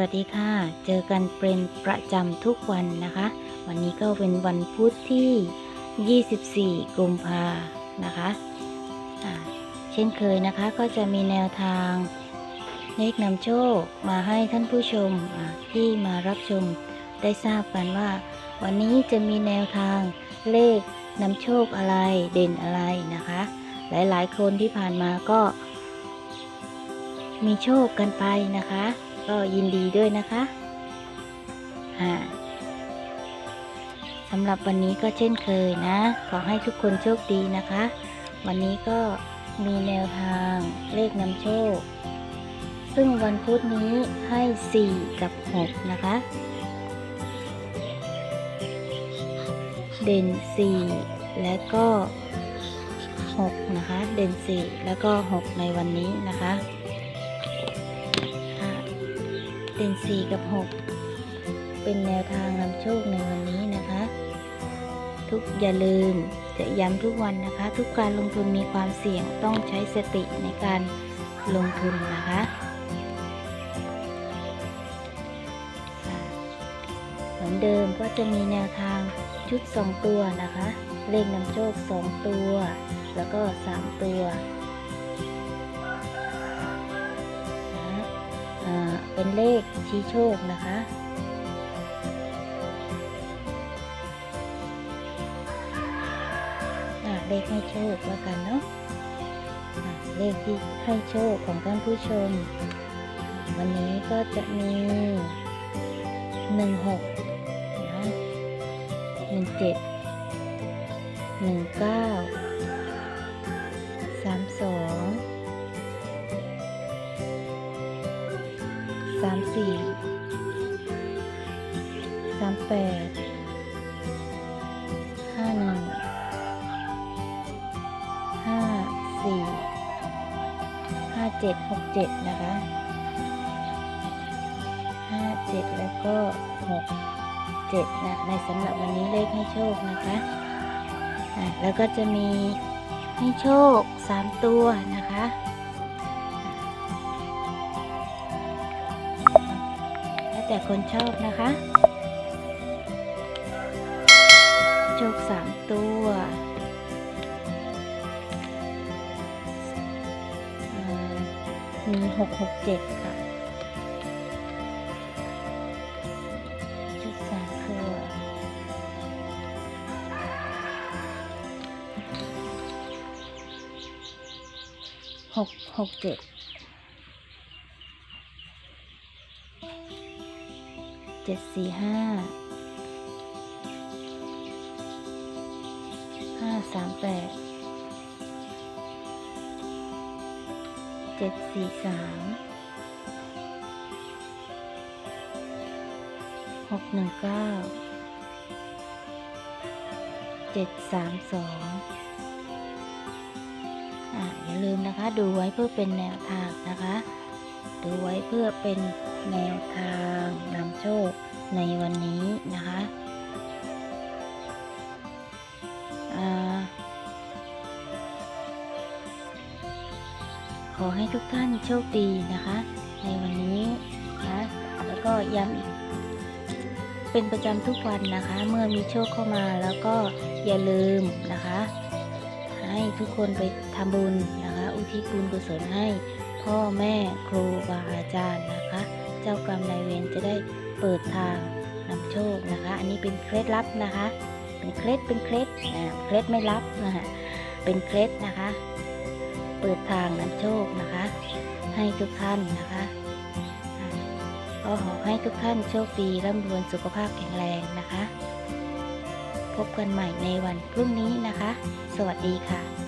วัสดีค่ะ เจอกันเป็นประจำทุกวันนะคะ วันนี้ก็เป็นวันพุธที่ 24 กุมภานะคะอ่าเช่นเคยนะคะก็จะมีแนวทางเลขนำโชคมาให้ท่านผู้ชมที่มารับชมได้ทราบกันว่า วันนี้จะมีแนวทางเลขนำโชคอะไรเด่นอะไรนะคะ หลายๆ คนที่ผ่านมาก็ มีโชคกันไปนะคะ ก็ยินดีด้วยนะคะสำหรับวันนี้ก็เช่นเคยนะ ขอให้ทุกคนโชคดีนะคะ วันนี้ก็มีแนวทางเลขนำโชค ซึ่งวันพุธนี้ให้ 4 กับ 6 นะคะ เด่น 4 และก็ 6 นะคะ เด่น 4 แล้วก็ 6 ในวันนี้นะคะ เด่น4 กับ 6 เป็นแนวทางนำโชคในวันนี้นะคะ ทุกอย่าลืมจะย้ำทุกวันนะคะ ทุกการลงทุนมีความเสี่ยงต้องใช้สติในการลงทุนนะคะค่ะเหมือนเดิมก็จะมีแนวทางชุด 2 ตัวนะคะ เลขนำโชค 2 ตัว แล้วก็ 3 ตัว เป็นเลขชี้โชคนะคะ เลขให้โชคแล้วกันเนาะะเลขที่ให้โชคของท่านผู้ชม วันนี้ก็จะมีหนึ่งหกนะหนึ่งเจ็ดหนึ่งเก้าสามสอง สามสี่สามแปดห้าหนึ่งห้าสี่ห้าเจ็ดหกเจ็ดนะคะห้าเจ็ดแล้วก็หกเจ็ดนะในสำหรับวันนี้เลขให้โชคนะคะอะแล้วก็จะมีให้โชคสามตัวนะคะ แต่คนชอบนะคะโชคสามตัวมีหกหกเจ็ดค่ะชุดสามตัวหกหกเจ็ด เจ็ดสี่ห้าห้าสามแปดเจ็ดสี่สามหกหนึ่งเก้าเจ็ดสามสองอะอย่าลืมนะคะดูไว้เพื่อเป็นแนวทางนะคะ ดูไว้เพื่อเป็นแนวทางนำโชคในวันนี้นะคะขอให้ทุกท่านโชคดีนะคะ ในวันนี้นะแล้วก็ย้ำเป็นประจำทุกวันนะคะ เมื่อมีโชคเข้ามาแล้วก็อย่าลืมนะคะ ให้ทุกคนไปทำบุญนะคะ อุทิศบุญกุศลให้ พ่อแม่ครูบาอาจารย์นะคะ เจ้ากรรมนายเวรจะได้เปิดทางนำโชคนะคะ อันนี้เป็นเคล็ดลับนะคะ เป็นเคล็ดเป็นเคล็ดอ่าเคล็ดไม่ลับนะคะเป็นเคล็ดนะคะ เปิดทางนำโชคนะคะ ให้ทุกท่านนะคะอ่าก็ขอให้ทุกท่านโชคดีร่ำรวยสุขภาพแข็งแรงนะคะ พบกันใหม่ในวันพรุ่งนี้นะคะ สวัสดีค่ะ